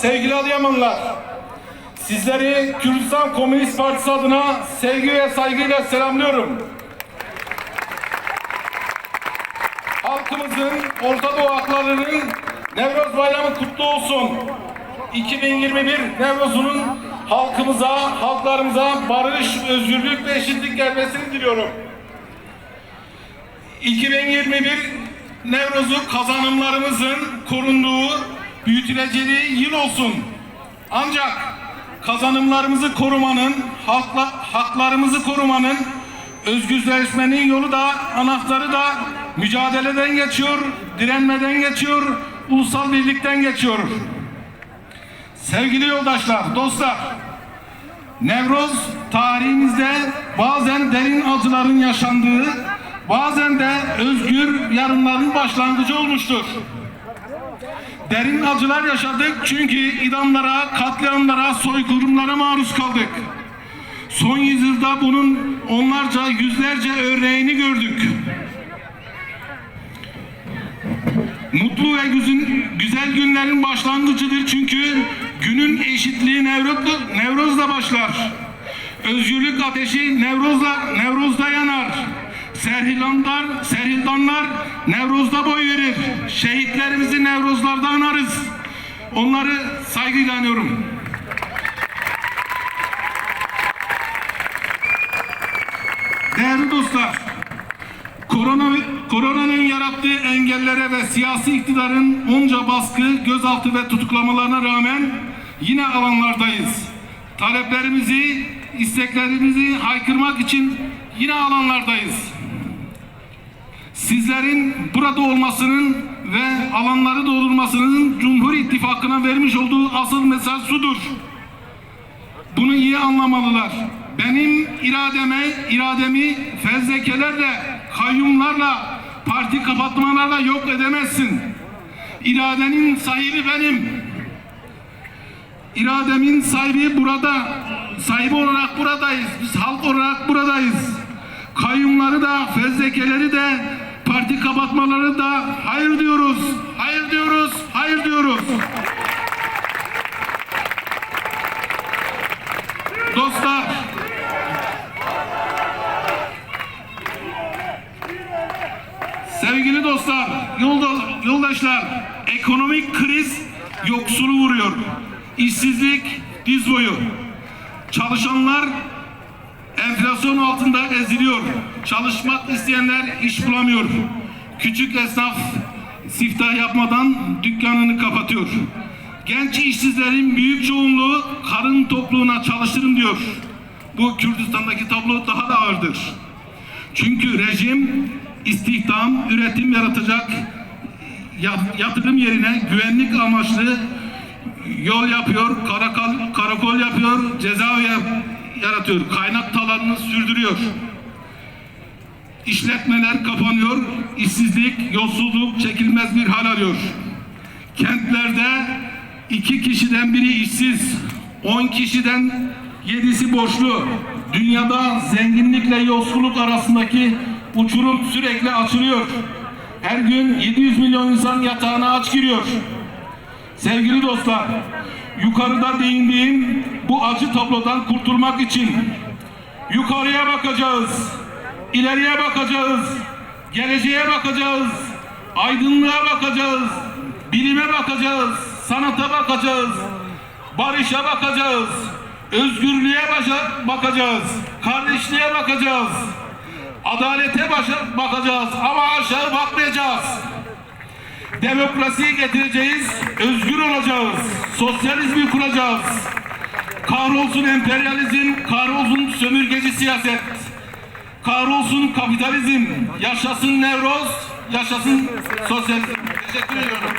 sevgili Adıyamanlılar. Sizleri Kürdistan Komünist Partisi adına sevgi ve saygıyla selamlıyorum. Halkımızın, Orta Doğu halklarının Nevroz Bayramı kutlu olsun. 2021 Nevroz'unun halkımıza, halklarımıza barış, özgürlük ve eşitlik gelmesini diliyorum. 2021 Nevroz'u kazanımlarımızın korunduğu, büyütüleceği yıl olsun. Ancak kazanımlarımızı korumanın, hakla, haklarımızı korumanın, özgürleşmenin yolu da, anahtarı da mücadeleden geçiyor, direnmeden geçiyor, ulusal birlikten geçiyor. Sevgili yoldaşlar, dostlar, Nevroz tarihimizde bazen derin acıların yaşandığı, bazen de özgür yarınların başlangıcı olmuştur. Derin acılar yaşadık çünkü idamlara, katliamlara, soykırımlara maruz kaldık. Son yüzyılda bunun onlarca, yüzlerce örneğini gördük. Mutlu ve güzel günlerin başlangıcıdır çünkü günün eşitliği Nevroz'da başlar. Özgürlük ateşi Nevroz'da, Nevroz'da yanar. Serhilanlar, serhildanlar Nevroz'da boy verir. Şehitlerimizi Nevroz'larda anarız. Onları saygıyla anıyorum. Değerli dostlar, Korona, koronanın yarattığı engellere ve siyasi iktidarın onca baskı, gözaltı ve tutuklamalarına rağmen yine alanlardayız. Taleplerimizi, isteklerimizi haykırmak için yine alanlardayız. Sizlerin burada olmasının ve alanları doldurmasının Cumhur İttifakı'na vermiş olduğu asıl mesaj sudur. Bunu iyi anlamalılar. Benim irademe, irademi fezlekelerle, kayyumlarla, parti kapatmalarla yok edemezsin. İradenin sahibi benim. İrademin sahibi burada. Sahibi olarak buradayız. Biz halk olarak buradayız. Kayyumları da, fezlekeleri de, parti kapatmaları da hayır diyoruz. Hayır diyoruz. Hayır diyoruz. Dostlar, sevgili dostlar, yolda, yoldaşlar, ekonomik kriz yoksulu vuruyor. İşsizlik diz boyu. Çalışanlar enflasyon altında eziliyor. Çalışmak isteyenler iş bulamıyor. Küçük esnaf siftah yapmadan dükkanını kapatıyor. Genç işsizlerin büyük çoğunluğu karın tokluğuna çalıştırın diyor. Bu Kürdistan'daki tablo daha da ağırdır. Çünkü rejim istihdam, üretim yaratacak ya- yatırım yerine güvenlik amaçlı yol yapıyor, karakol, karakol yapıyor, cezaevi yaratıyor. Kaynak talanını sürdürüyor. İşletmeler kapanıyor, işsizlik, yolsuzluk çekilmez bir hal alıyor. Kentlerde iki kişiden biri işsiz, on kişiden yedisi borçlu. Dünyada zenginlikle yoksulluk arasındaki uçurum sürekli açılıyor. Her gün 700 milyon insan yatağına aç giriyor. Sevgili dostlar, yukarıda değindiğim bu acı tablodan kurtulmak için yukarıya bakacağız, ileriye bakacağız, geleceğe bakacağız, aydınlığa bakacağız, bilime bakacağız, sanata bakacağız, barışa bakacağız, özgürlüğe bakacağız, kardeşliğe bakacağız, adalete bakacağız ama aşağı bakmayacağız. Demokrasiyi getireceğiz, özgür olacağız, sosyalizmi kuracağız. Kahrolsun emperyalizm, kahrolsun sömürgeci siyaset. Kahrolsun kapitalizm, yaşasın Nevroz, yaşasın sosyalizm. Teşekkür ediyorum.